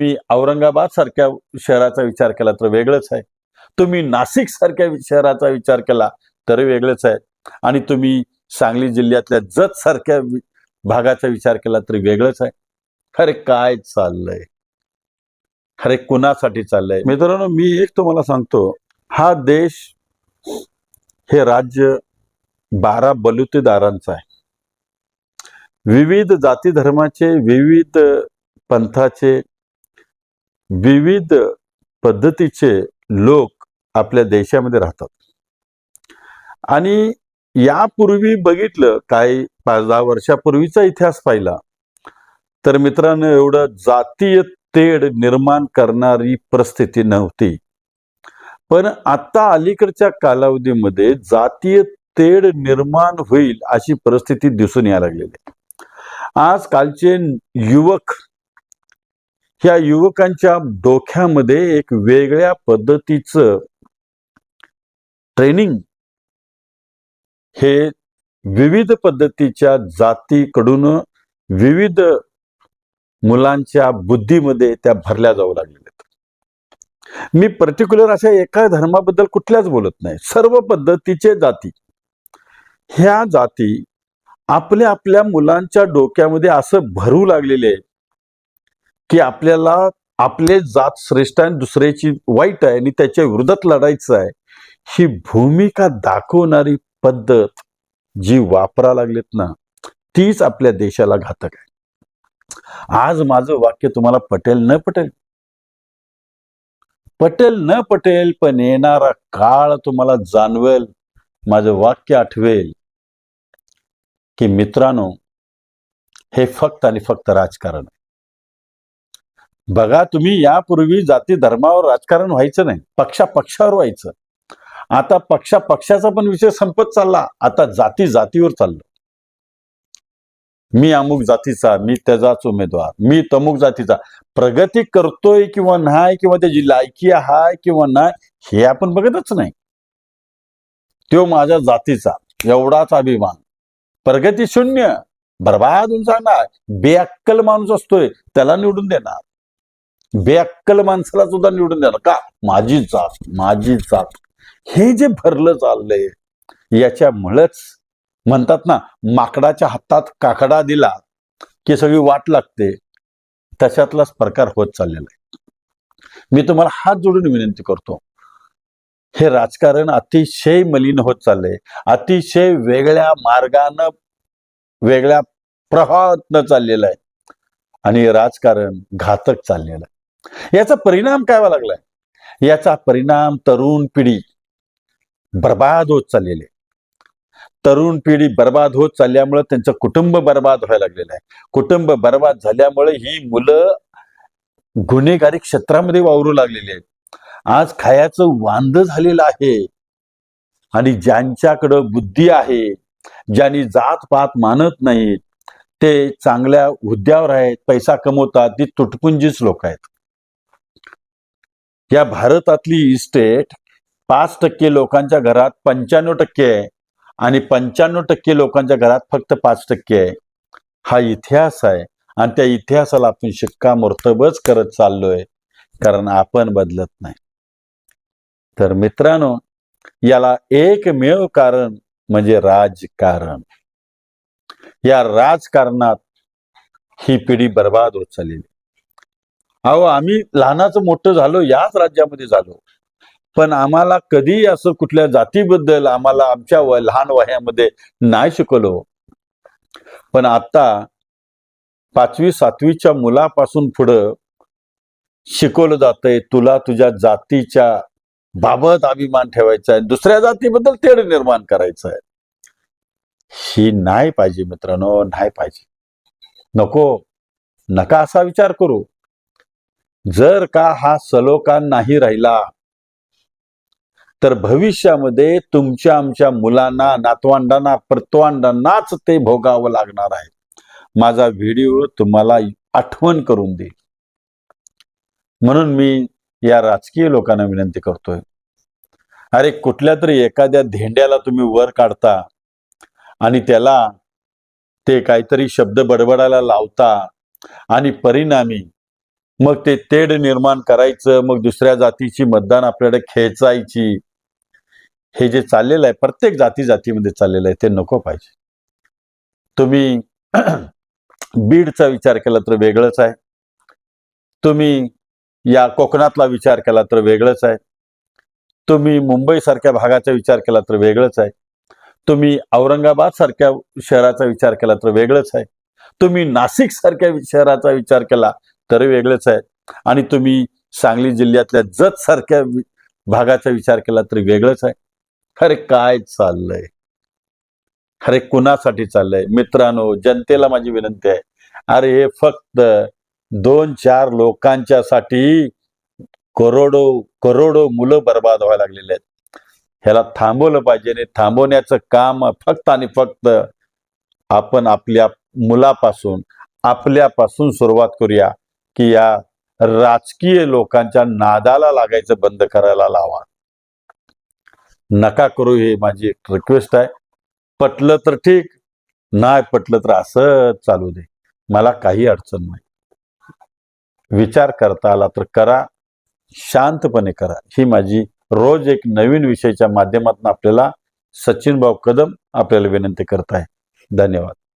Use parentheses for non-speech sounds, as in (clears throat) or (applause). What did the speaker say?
तुम्ही औरंगाबाद सारख्या शहराचा विचार केला तर वेगळंच आहे. तुम्ही नाशिक सारख्या शहराचा विचार केला तर वेगळंच आहे. आणि तुम्ही सांगली जिल्ह्यातल्या जत सारख्या भागाचा विचार केला तरी वेगळंच आहे. अरे काय चाललंय? अरे कुणासाठी चाललंय? मित्रांनो मी एक तुम्हाला सांगतो. हा देश हे राज्य बारा बलुतेदारांचा आहे. विविध जाती धर्माचे विविध पंथाचे विविध पद्धतीचे लोक आपल्या देशामध्ये राहतात. आणि यापूर्वी बघितलं काही पाच दहा वर्षापूर्वीचा इतिहास पाहिला तर मित्रांनो एवढं जातीय तेढ निर्माण करणारी परिस्थिती नव्हती. पण आता अलीकडच्या कालावधीमध्ये जातीय तेढ निर्माण होईल अशी परिस्थिती दिसून यायला लागलेली आहे. आजकालचे युवक ह्या युवकांच्या डोक्यामध्ये एक वेगळ्या पद्धतीचं ट्रेनिंग हे विविध पद्धतीच्या जातीकडून विविध मुलांच्या बुद्धीमध्ये त्या भरल्या जाऊ लागलेल्या आहेत. मी पर्टिक्युलर अशा एका धर्माबद्दल कुठल्याच बोलत नाही. सर्व पद्धतीचे जाती. ह्या जाती आपल्या आपल्या मुलांच्या डोक्यामध्ये असं भरू लागलेले आहे की आपल्याला आपले जात श्रेष्ठ आहे आणि दुसऱ्याची वाईट आहे आणि त्याच्या विरोधात लढायचं आहे ही भूमिका दाखवणारी पद्धत जी वापरा लागलेत ना तीच आपल्या देशाला घातक आहे. आज माझं वाक्य तुम्हाला पटेल न पटेल? पटेल न पटेल पण येणारा काळ तुम्हाला जाणवेल माझं वाक्य आठवेल की मित्रांनो हे फक्त आणि फक्त राजकारण आहे. बघा तुम्ही यापूर्वी जाती धर्मावर राजकारण व्हायचं नाही पक्षा पक्षावर व्हायचं. आता पक्षा पक्षाचा पण विषय संपत चालला आता जाती जातीवर चाललं. मी अमुक जातीचा मी त्याचाच उमेदवार मी तमुक जातीचा. प्रगती करतोय किंवा नाही किंवा त्याची लायकी आहे किंवा नाही हे आपण बघतच नाही. तो माझ्या जातीचा एवढाच अभिमान. प्रगती शून्य बरबाद होऊन जाणार बेअक्कल माणूस असतोय त्याला निवडून देणार. बेअक्कल माणसाला सुद्धा निवडून देणार का? माझी जात माझी जात. हे जे भरलं चाललंय याच्यामुळेच म्हणतात ना माकडाच्या हातात काकडा दिला की सगळी वाट लागते. तशातलाच प्रकार होत चाललेला आहे. मी तुम्हाला हात जोडून विनंती करतो. हे राजकारण अतिशय मलिन होत चाललंय. अतिशय वेगळ्या मार्गानं वेगळ्या प्रवाहातनं चाललेलं आहे. आणि राजकारण घातक चाललेलं आहे. याचा परिणाम काय व्हायला लागलाय? याचा परिणाम तरुण पिढी बर्बाद होत चाललेली तरुण पिढी बर्बाद होत चालल्यामुळे त्यांचं कुटुंब बर्बाद व्हायला लागलेलं आहे. कुटुंब बर्बाद झाल्यामुळे ही मुलं गुन्हेगारी क्षेत्रामध्ये वावरू लागलेली आहेत. आज खायाचं वांद झालेलं आहे. आणि ज्यांच्याकडं बुद्धी आहे ज्यांनी जात पात मानत नाहीत ते चांगल्या हुद्द्यावर आहेत पैसा कमवतात ती तुटपुंजीच लोक आहेत. या भारतातली इस्टेट पाच टक्के लोकांच्या घरात पंच्याण्णव टक्के आहे आणि पंच्याण्णव टक्के लोकांच्या घरात फक्त पाच टक्के आहे. हा इतिहास आहे आणि त्या इतिहासाला आपण शिक्कामोर्तबच करत चाललोय कारण आपण बदलत नाही. तर मित्रांनो याला एकमेव कारण म्हणजे राजकारण. या राजकारणात ही पिढी बर्बाद होत चाललेली अहो आम्ही लहानाचं मोठं झालो याच राज्यामध्ये झालो. पण आम्हाला कधी असं कुठल्या जातीबद्दल आम्हाला आमच्या वय लहान वयामध्ये नाही शिकवलो. पण आता पाचवी सातवीच्या मुलापासून पुढं शिकवलं जातंय तुला तुझ्या जातीच्या बाबत अभिमान ठेवायचा आहे दुसऱ्या जातीबद्दल तेढ निर्माण करायचं आहे ही नाही पाहिजे मित्रांनो नाही पाहिजे. नको नका असा विचार करू. जर का हा सलोखा नाही राहिला तर भविष्यामध्ये तुमच्या आमच्या मुलांना नातवांडांना प्रतवांडांनाच ते भोगावं लागणार आहे. माझा व्हिडिओ तुम्हाला आठवण करून देईल. म्हणून मी या राजकीय लोकांना विनंती करतोय. अरे कुठल्या तरी एखाद्या धेंड्याला तुम्ही वर काढता आणि त्याला ते काहीतरी शब्द बडबडायला लावता आणि परिणामी मग ते तेढ निर्माण करायचं मग दुसऱ्या जातीची मतदान आपल्याकडे खेचायची. हे जे चाललेलं आहे प्रत्येक जाती जातीमध्ये चाललेलं आहे ते नको पाहिजे. तुम्ही (clears throat) बीडचा विचार केला तर वेगळंच आहे. तुम्ही या कोकणातला विचार केला तर वेगळंच आहे. तुम्ही मुंबईसारख्या भागाचा विचार केला तर वेगळंच आहे. तुम्ही औरंगाबाद सारख्या शहराचा विचार केला तर वेगळंच आहे. तुम्ही नाशिक सारख्या शहराचा विचार केला तर वेगळंच आहे आणि तुम्ही सांगली जिल्ह्यातल्या जत सारख्या भागाचा विचार केला तरी वेगळंच आहे. अरे काय चाललंय? अरे कुणासाठी चाललंय? मित्रांनो जनतेला माझी विनंती आहे. अरे हे फक्त दोन चार लोकांच्यासाठी करोडो करोडो मुलं बर्बाद व्हायला लागलेले आहेत. ह्याला थांबवलं पाहिजे आणि थांबवण्याचं काम फक्त आणि फक्त आपण आपल्या मुलापासून आपल्यापासून सुरुवात करूया. की या राजकीय लोकांच्या नादाला लागायचं बंद करायला लावा. नका करू हे माझी एक रिक्वेस्ट आहे. पटलं तर ठीक नाही पटलं तर असं चालू दे. मला काही अडचण नाही. विचार करता आला तर करा शांतपणे करा. ही माझी रोज एक नवीन विषयाच्या माध्यमातून आपल्याला सचिन भाऊ कदम आपल्याला विनंती करत आहे धन्यवाद.